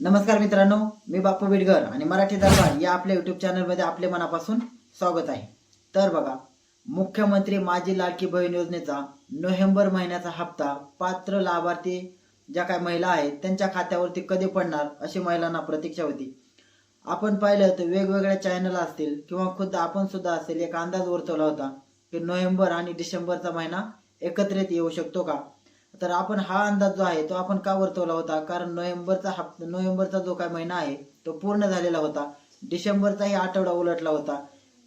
नमस्कार मित्रांनो मी बापू बिडगर आणि मराठी दरबार या आपल्या युट्यूब चॅनलमध्ये आपले मनापासून स्वागत आहे. तर बघा मुख्यमंत्री माझी लाडकी बहीण योजनेचा नोव्हेंबर महिन्याचा हप्ता पात्र लाभार्थी ज्या काही महिला आहेत त्यांच्या खात्यावरती कधी पडणार अशी महिलांना प्रतीक्षा होती. आपण पाहिलं तर वेगवेगळ्या चॅनल असतील किंवा खुद्द आपण सुद्धा असेल एक अंदाज वर्तवला होता की नोव्हेंबर आणि डिसेंबरचा महिना एकत्रित येऊ शकतो का? तर आपण हा अंदाज जो आहे तो आपण का वर्तवला होता? कारण नोव्हेंबरचा हप्ता नोव्हेंबरचा जो काय महिना आहे तो पूर्ण झालेला होता. डिसेंबरचाही आठवडा उलटला होता.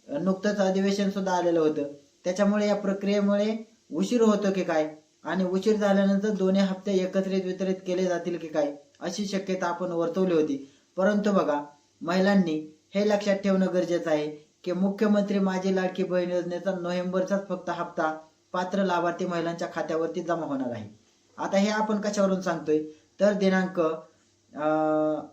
नुकतंच अधिवेशन सुद्धा आलेलं होतं. त्याच्यामुळे या प्रक्रियेमुळे उशीर होतो की काय? आणि उशीर झाल्यानंतर दोन्ही हप्ते एकत्रित वितरित केले जातील की काय? अशी शक्यता आपण वर्तवली होती. परंतु बघा महिलांनी हे लक्षात ठेवणं गरजेचं आहे की मुख्यमंत्री माझी लाडकी बहीण योजनेचा नोव्हेंबरचाच फक्त हप्ता पात्र लाभार्थी महिलांच्या खात्यावरती जमा होणार आहे. आता हे आपण कशावरून सांगतोय? तर दिनांक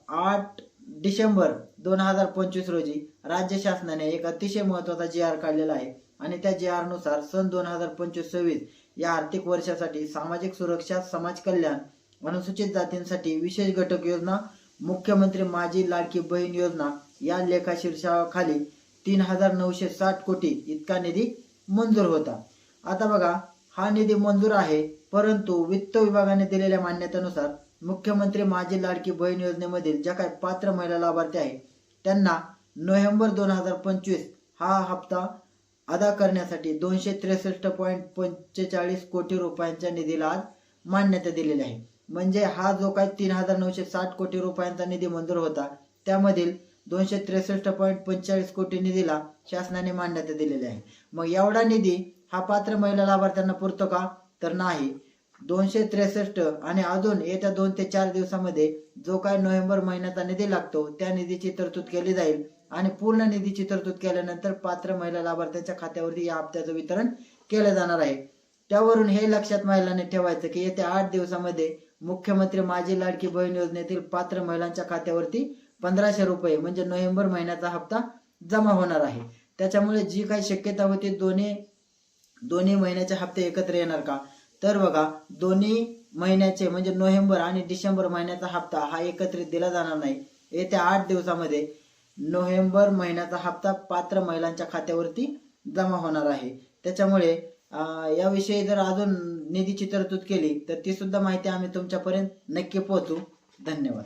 आठ डिसेंबर दोन हजार पंचवीस रोजी राज्य शासनाने एक अतिशय महत्त्वाचा जी आर काढलेला आहे आणि त्या जी आरनुसार सन दोन हजार पंचवीस सव्वीस या आर्थिक वर्षासाठी सामाजिक सुरक्षा समाज कल्याण अनुसूचित जातींसाठी विशेष घटक योजना मुख्यमंत्री माझी लाडकी बहीण योजना या लेखा शीर्षाखाली तीन हजार नऊशे साठ कोटी इतका निधी मंजूर होता. आता बघा हा निधी मंजूर आहे परंतु वित्त विभागाने दिलेल्या मान्यतेनुसार मुख्यमंत्री माझी लाडकी बहीण योजनेमधील ज्या काही पात्र महिला लाभार्थी आहे त्यांना नोव्हेंबर दोन हजार पंचवीस हा हप्ता अदा करण्यासाठी दोनशे त्रेसष्ट पॉईंट पंचेचाळीस कोटी रुपयांच्या निधीला आज मान्यता दिलेली आहे. म्हणजे हा जो काही तीन हजार नऊशे साठ कोटी रुपयांचा निधी मंजूर होता त्यामधील दोनशे त्रेसष्ट पॉईंट पंचेचाळीस कोटी निधीला शासनाने मान्यता दिलेली आहे. मग एवढा निधी हा पात्र महिला लाभार्थ्यांना पुरतो का? तर नाही. दोनशे त्रेसष्ट आणि अजून येत्या दोन ते चार दिवसामध्ये जो काय नोव्हेंबर महिन्याचा निधी लागतो त्या निधीची तरतूद केली जाईल. आणि पूर्ण निधीची तरतूद केल्यानंतर पात्र महिला लाभार्थ्यांच्या खात्यावरती या हप्त्याचं वितरण केलं जाणार आहे. त्यावरून हे लक्षात महिलांनी ठेवायचं की येत्या आठ दिवसामध्ये मुख्यमंत्री माझी लाडकी बहीण योजनेतील पात्र महिलांच्या खात्यावरती पंधराशे रुपये म्हणजे नोव्हेंबर महिन्याचा हप्ता जमा होणार आहे. त्याच्यामुळे जी काही शक्यता होती दोन्ही दोन्ही महिन्याचे हप्ते एकत्र येणार का? तर बघा दोन्ही महिन्याचे म्हणजे नोव्हेंबर आणि डिसेंबर महिन्याचा हप्ता हा एकत्रित दिला जाणार नाही. येत्या आठ दिवसामध्ये नोव्हेंबर महिन्याचा हप्ता पात्र महिलांच्या खात्यावरती जमा होणार आहे. त्याच्यामुळे याविषयी जर अजून निधीची तरतूद केली तर ती सुद्धा माहिती आम्ही तुमच्यापर्यंत नक्की पोहोचू. धन्यवाद.